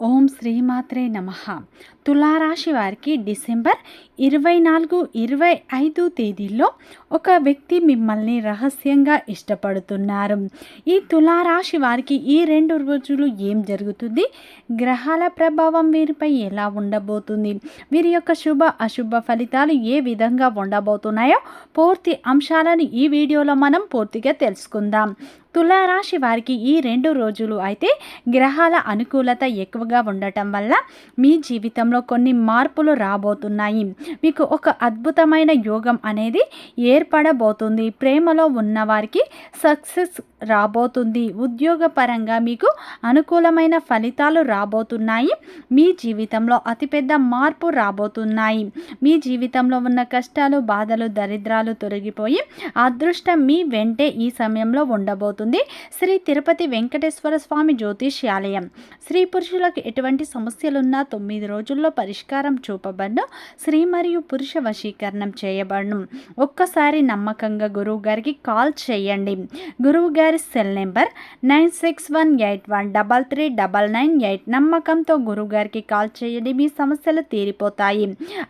ఓం శ్రీమాత్రే నమ. తులారాశి వారికి డిసెంబర్ ఇరవై నాలుగు ఇరవై ఐదు తేదీల్లో ఒక వ్యక్తి మిమ్మల్ని రహస్యంగా ఇష్టపడుతున్నారు. ఈ తులారాశి వారికి ఈ రెండు రోజులు ఏం జరుగుతుంది? గ్రహాల ప్రభావం వీరిపై ఎలా ఉండబోతుంది? వీరి యొక్క శుభ అశుభ ఫలితాలు ఏ విధంగా ఉండబోతున్నాయో పూర్తి అంశాలను ఈ వీడియోలో మనం పూర్తిగా తెలుసుకుందాం. తులారాశి వారికి ఈ రెండు రోజులు అయితే గ్రహాల అనుకూలత ఎక్కువగా ఉండటం వల్ల మీ జీవితంలో కొన్ని మార్పులు రాబోతున్నాయి. మీకు ఒక అద్భుతమైన యోగం అనేది ఏర్పడబోతుంది. ప్రేమలో ఉన్నవారికి సక్సెస్ రాబోతుంది. ఉద్యోగపరంగా మీకు అనుకూలమైన ఫలితాలు రాబోతున్నాయి. మీ జీవితంలో అతిపెద్ద మార్పు రాబోతున్నాయి. మీ జీవితంలో ఉన్న కష్టాలు బాధలు దరిద్రాలు తొలగిపోయి అదృష్టం మీ వెంటే ఈ సమయంలో ఉండబోతుంది. శ్రీ తిరుపతి వెంకటేశ్వర స్వామి జ్యోతిష్యాలయం. స్త్రీ పురుషులకు ఎటువంటి సమస్యలున్నా తొమ్మిది రోజుల్లో పరిష్కారం చూపబడను. స్త్రీ మరియు పురుష వశీకరణం చేయబడను. ఒక్కసారి నమ్మకంగా గురువు గారికి కాల్ చేయండి. గురువు గారి cell number nine six one eight one double three double nine eight నమ్మకంతో గురువు గారికి కాల్ చేయండి మీ సమస్యలు తీరిపోతాయి.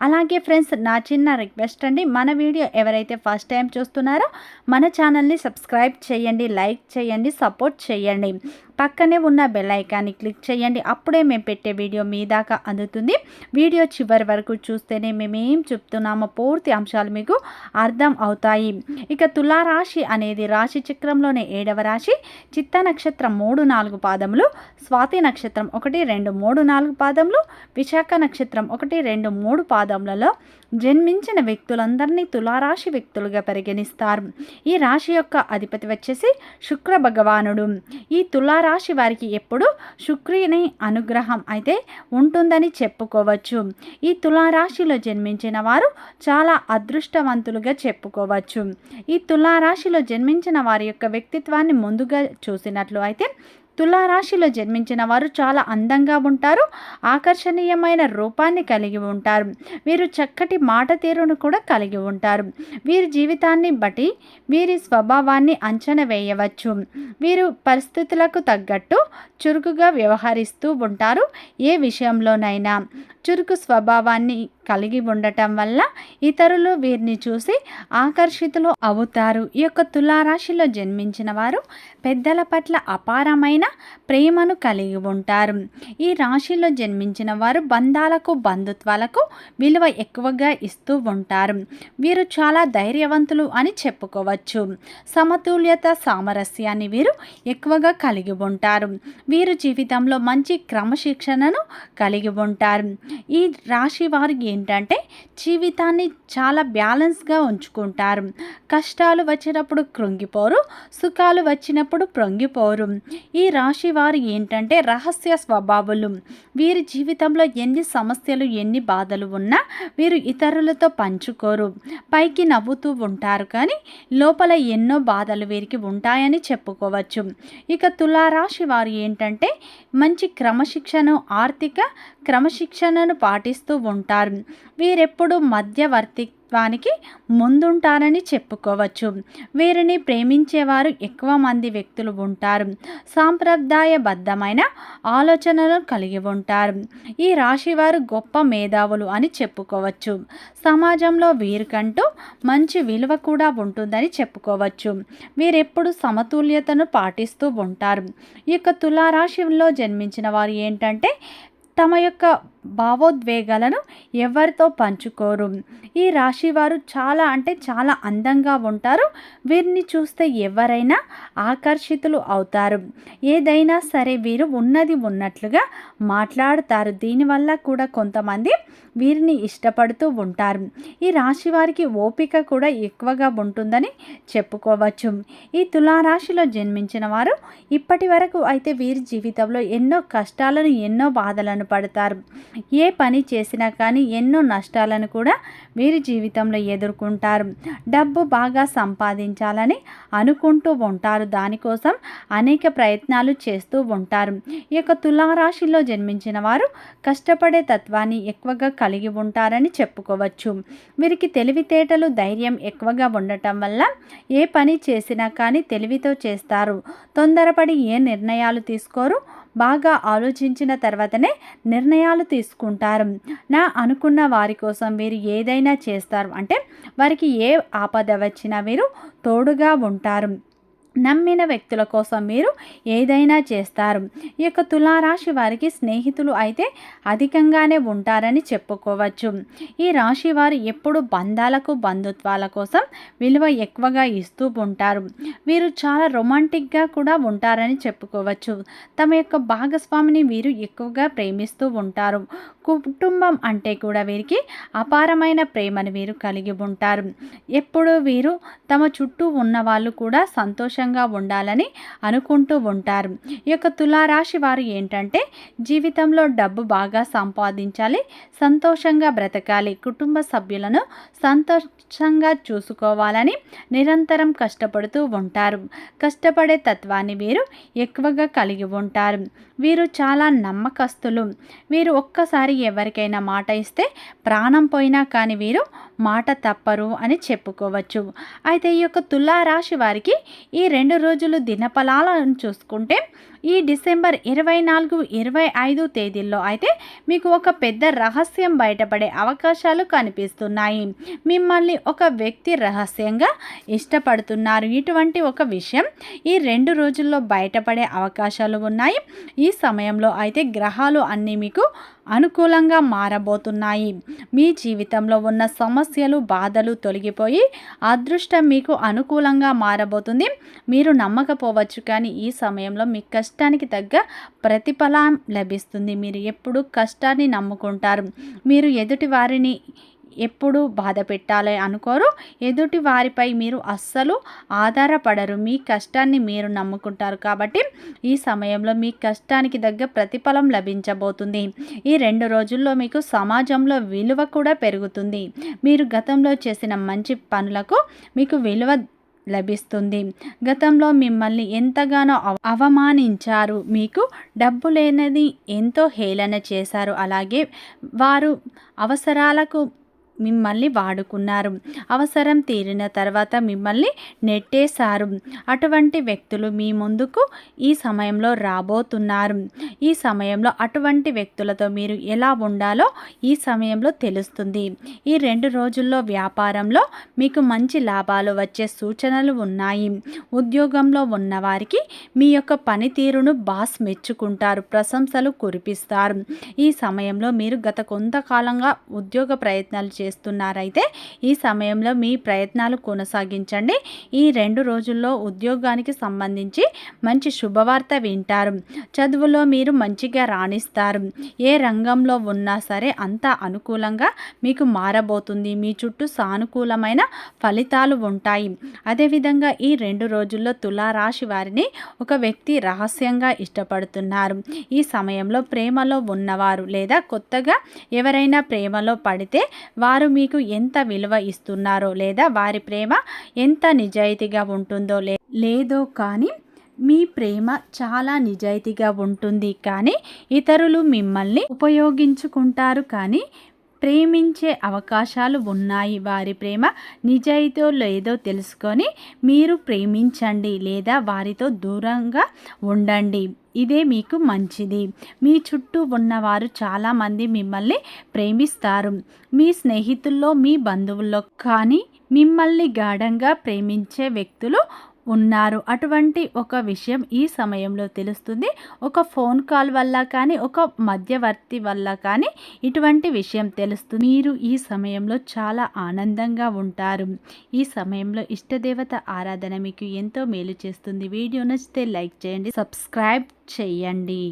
అలాగే ఫ్రెండ్స్ నా చిన్న రిక్వెస్ట్ అండి మన వీడియో ఎవరైతే ఫస్ట్ టైం చూస్తున్నారో మన ఛానల్ని సబ్స్క్రైబ్ చేయండి లైక్ చేయండి సపోర్ట్ చేయండి. పక్కనే ఉన్న బెల్ ఐకాన్ని క్లిక్ చేయండి. అప్పుడే మేము పెట్టే వీడియో మీ దాకా అందుతుంది. వీడియో చివరి వరకు చూస్తేనే మేమేం చెప్తున్నామో పూర్తి అంశాలు మీకు అర్థం అవుతాయి. ఇక తులారాశి అనేది రాశి చక్రంలోనే ఏడవ రాశి. చిత్త నక్షత్రం మూడు నాలుగు పాదములు స్వాతి నక్షత్రం ఒకటి రెండు మూడు నాలుగు పాదములు విశాఖ నక్షత్రం ఒకటి రెండు మూడు పాదములలో జన్మించిన వ్యక్తులందరినీ తులారాశి వ్యక్తులుగా పరిగణిస్తారు. ఈ రాశి యొక్క అధిపతి వచ్చేసి శుక్ర భగవానుడు. ఈ తులారా కుంభరాశి వారికి ఎప్పుడు శుక్రుని అనుగ్రహం అయితే ఉంటుందని చెప్పుకోవచ్చు. ఈ తులారాశిలో జన్మించిన వారు చాలా అదృష్టవంతులుగా చెప్పుకోవచ్చు. ఈ తులారాశిలో జన్మించిన వారి యొక్క వ్యక్తిత్వాన్ని ముందుగా చూసినట్లు అయితే తులారాశిలో జన్మించిన వారు చాలా అందంగా ఉంటారు ఆకర్షణీయమైన రూపాన్ని కలిగి ఉంటారు. వీరు చక్కటి మాట తీరును కూడా కలిగి ఉంటారు. వీరి జీవితాన్ని బట్టి వీరి స్వభావాన్ని అంచనా వేయవచ్చు. వీరు పరిస్థితులకు తగ్గట్టు చురుకుగా వ్యవహరిస్తూ ఉంటారు. ఏ విషయంలోనైనా చురుకు స్వభావాన్ని కలిగి ఉండటం వల్ల ఇతరులు వీరిని చూసి ఆకర్షితులు అవుతారు. ఈ యొక్క తులారాశిలో జన్మించిన వారు పెద్దల పట్ల అపారమైన ప్రేమను కలిగి ఉంటారు. ఈ రాశిలో జన్మించిన వారు బంధాలకు బంధుత్వాలకు విలువ ఎక్కువగా ఇస్తూ ఉంటారు. వీరు చాలా ధైర్యవంతులు అని చెప్పుకోవచ్చు. సమతుల్యత సామరస్యాన్ని వీరు ఎక్కువగా కలిగి ఉంటారు. వీరు జీవితంలో మంచి క్రమశిక్షణను కలిగి ఉంటారు. ఈ రాశి వారు ఏంటంటే జీవితాన్ని చాలా బ్యాలెన్స్గా ఉంచుకుంటారు. కష్టాలు వచ్చినప్పుడు కృంగిపోరు సుఖాలు వచ్చినప్పుడు ప్రొంగిపోరు. ఈ రాశి వారు ఏంటంటే రహస్య స్వభావులు. వీరి జీవితంలో ఎన్ని సమస్యలు ఎన్ని బాధలు ఉన్నా వీరు ఇతరులతో పంచుకోరు. పైకి నవ్వుతూ ఉంటారు కానీ లోపల ఎన్నో బాధలు వీరికి ఉంటాయని చెప్పుకోవచ్చు. ఇక తులారాశి వారు ఏంటంటే మంచి క్రమశిక్షణ ఆర్థిక క్రమశిక్షణను పాటిస్తూ ఉంటారు. వీరెప్పుడు మధ్యవర్తిత్వానికి ముందుంటారని చెప్పుకోవచ్చు. వీరిని ప్రేమించేవారు ఎక్కువ మంది వ్యక్తులు ఉంటారు. సాంప్రదాయబద్ధమైన ఆలోచనలు కలిగి ఉంటారు. ఈ రాశివారు గొప్ప మేధావులు అని చెప్పుకోవచ్చు. సమాజంలో వీరికంటూ మంచి విలువ కూడా ఉంటుందని చెప్పుకోవచ్చు. వీరెప్పుడు సమతుల్యతను పాటిస్తూ ఉంటారు. ఈ యొక్క తులారాశిలో జన్మించిన వారు ఏంటంటే తమ యొక్క భావోద్వేగాలను ఎవరితో పంచుకోరు. ఈ రాశి వారు చాలా అంటే చాలా అందంగా ఉంటారు. వీరిని చూస్తే ఎవరైనా ఆకర్షితులు అవుతారు. ఏదైనా సరే వీరు ఉన్నది ఉన్నట్లుగా మాట్లాడతారు. దీనివల్ల కూడా కొంతమంది వీరిని ఇష్టపడుతూ ఉంటారు. ఈ రాశి వారికి ఓపిక కూడా ఎక్కువగా ఉంటుందని చెప్పుకోవచ్చు. ఈ తులారాశిలో జన్మించిన వారు ఇప్పటి వరకు అయితే వీరి జీవితంలో ఎన్నో కష్టాలను ఎన్నో బాధలను పడతారు. ఏ పని చేసినా కానీ ఎన్నో నష్టాలను కూడా వీరి జీవితంలో ఎదుర్కొంటారు. డబ్బు బాగా సంపాదించాలని అనుకుంటూ ఉంటారు. దానికోసం అనేక ప్రయత్నాలు చేస్తూ ఉంటారు. ఈ యొక్క తులారాశిలో జన్మించిన వారు కష్టపడే తత్వాన్ని ఎక్కువగా కలిగి ఉంటారని చెప్పుకోవచ్చు. వీరికి తెలివితేటలు ధైర్యం ఎక్కువగా ఉండటం వల్ల ఏ పని చేసినా కానీ తెలివితో చేస్తారు. తొందరపడి ఏ నిర్ణయాలు తీసుకోరు బాగా ఆలోచించిన తర్వాతనే నిర్ణయాలు తీసుకుంటారు. నా అనుకున్న వారి కోసం వీరు ఏదైనా చేస్తారు. అంటే వారికి ఏ ఆపద వచ్చినా వీరు తోడుగా ఉంటారు. నమ్మిన వ్యక్తుల కోసం మీరు ఏదైనా చేస్తారు. ఈ యొక్క తులారాశి వారికి స్నేహితులు అయితే అధికంగానే ఉంటారని చెప్పుకోవచ్చు. ఈ రాశి వారు ఎప్పుడు బంధాలకు బంధుత్వాల కోసం విలువ ఎక్కువగా ఇస్తూ ఉంటారు. వీరు చాలా రొమాంటిక్గా కూడా ఉంటారని చెప్పుకోవచ్చు. తమ యొక్క భాగస్వామిని వీరు ఎక్కువగా ప్రేమిస్తూ ఉంటారు. కుటుంబం అంటే కూడా వీరికి అపారమైన ప్రేమను వీరు కలిగి ఉంటారు. ఎప్పుడు వీరు తమ చుట్టూ ఉన్న వాళ్ళు కూడా సంతోషంగా ఉండాలని అనుకుంటూ ఉంటారు. ఈ యొక్క తులారాశి వారు ఏంటంటే జీవితంలో డబ్బు బాగా సంపాదించాలి సంతోషంగా బ్రతకాలి కుటుంబ సభ్యులను సంతోషంగా చూసుకోవాలని నిరంతరం కష్టపడుతూ ఉంటారు. కష్టపడే తత్వాన్ని వీరు ఎక్కువగా కలిగి ఉంటారు. వీరు చాలా నమ్మకస్తులు. వీరు ఒక్కసారి ఎవరికైనా మాట ఇస్తే ప్రాణం పోయినా కానీ వీరు మాట తప్పరు అని చెప్పుకోవచ్చు. అయితే ఈ యొక్క తులారాశి వారికి ఈ రెండు రోజులు దినఫలాలను చూసుకుంటే ఈ డిసెంబర్ ఇరవై నాలుగు ఇరవై ఐదు తేదీల్లో అయితే మీకు ఒక పెద్ద రహస్యం బయటపడే అవకాశాలు కనిపిస్తున్నాయి. మిమ్మల్ని ఒక వ్యక్తి రహస్యంగా ఇష్టపడుతున్నారు. ఇటువంటి ఒక విషయం ఈ రెండు రోజుల్లో బయటపడే అవకాశాలు ఉన్నాయి. ఈ సమయంలో అయితే గ్రహాలు అన్నీ మీకు అనుకూలంగా మారబోతున్నాయి. మీ జీవితంలో ఉన్న సమస్యలు బాధలు తొలగిపోయి అదృష్టం మీకు అనుకూలంగా మారబోతుంది. మీరు నమ్మకపోవచ్చు కానీ ఈ సమయంలో మీ కష్టానికి తగ్గ ప్రతిఫలం లభిస్తుంది. మీరు ఎప్పుడు కష్టాన్ని నమ్ముకుంటారు. మీరు ఎదుటి వారిని ఎప్పుడు బాధ పెట్టాలి అనుకోరు. ఎదుటి వారిపై మీరు అస్సలు ఆధారపడరు. మీ కష్టాన్ని మీరు నమ్ముకుంటారు కాబట్టి ఈ సమయంలో మీ కష్టానికి తగ్గ ప్రతిఫలం లభించబోతుంది. ఈ రెండు రోజుల్లో మీకు సమాజంలో విలువ కూడా పెరుగుతుంది. మీరు గతంలో చేసిన మంచి పనులకు మీకు విలువ లభిస్తుంది. గతంలో మిమ్మల్ని ఎంతగానో అవమానించారు. మీకు డబ్బు లేనది ఎంతో హేళన చేశారు. అలాగే వారు అవసరాలకు మిమ్మల్ని వాడుకున్నారు. అవసరం తీరిన తర్వాత మిమ్మల్ని నెట్టేశారు. అటువంటి వ్యక్తులు మీ ముందుకు ఈ సమయంలో రాబోతున్నారు. ఈ సమయంలో అటువంటి వ్యక్తులతో మీరు ఎలా ఉండాలో ఈ సమయంలో తెలుస్తుంది. ఈ రెండు రోజుల్లో వ్యాపారంలో మీకు మంచి లాభాలు వచ్చే సూచనలు ఉన్నాయి. ఉద్యోగంలో ఉన్నవారికి మీ యొక్క పనితీరును బాస్ మెచ్చుకుంటారు. ప్రశంసలు కురిపిస్తారు. ఈ సమయంలో మీరు గత కొంతకాలంగా ఉద్యోగ ప్రయత్నాలు చేస్తున్నారైతే ఈ సమయంలో మీ ప్రయత్నాలు కొనసాగించండి. ఈ రెండు రోజుల్లో ఉద్యోగానికి సంబంధించి మంచి శుభవార్త వింటారు. చదువులో మీరు మంచిగా రాణిస్తారు. ఏ రంగంలో ఉన్నా సరే అంత అనుకూలంగా మీకు మారబోతుంది. మీ చుట్టూ సానుకూలమైన ఫలితాలు ఉంటాయి. అదేవిధంగా ఈ రెండు రోజుల్లో తులారాశి వారిని ఒక వ్యక్తి రహస్యంగా ఇష్టపడుతున్నారు. ఈ సమయంలో ప్రేమలో ఉన్నవారు లేదా కొత్తగా ఎవరైనా ప్రేమలో పడితే వారు వారు మీకు ఎంత విలువ ఇస్తున్నారో లేదా వారి ప్రేమ ఎంత నిజాయితీగా ఉంటుందో లేదో కానీ మీ ప్రేమ చాలా నిజాయితీగా ఉంటుంది కానీ ఇతరులు మిమ్మల్ని ఉపయోగించుకుంటారు కానీ ప్రేమించే అవకాశాలు ఉన్నాయి. వారి ప్రేమ నిజాయితీతో లేదో తెలుసుకొని మీరు ప్రేమించండి లేదా వారితో దూరంగా ఉండండి. ఇదే మీకు మంచిది. మీ చుట్టూ ఉన్నవారు చాలామంది మిమ్మల్ని ప్రేమిస్తారు. మీ స్నేహితుల్లో మీ బంధువుల్లో కానీ మిమ్మల్ని గాఢంగా ప్రేమించే వ్యక్తులు ఉన్నారు. అటువంటి ఒక విషయం ఈ సమయంలో తెలుస్తుంది. ఒక ఫోన్ కాల్ వల్ల కానీ ఒక మధ్యవర్తి వల్ల కానీ ఇటువంటి విషయం తెలుస్తుంది. మీరు ఈ సమయంలో చాలా ఆనందంగా ఉంటారు. ఈ సమయంలో ఇష్టదేవత ఆరాధన మీకు ఎంతో మేలు చేస్తుంది. వీడియో నచ్చితే లైక్ చేయండి సబ్స్క్రైబ్ చేయండి.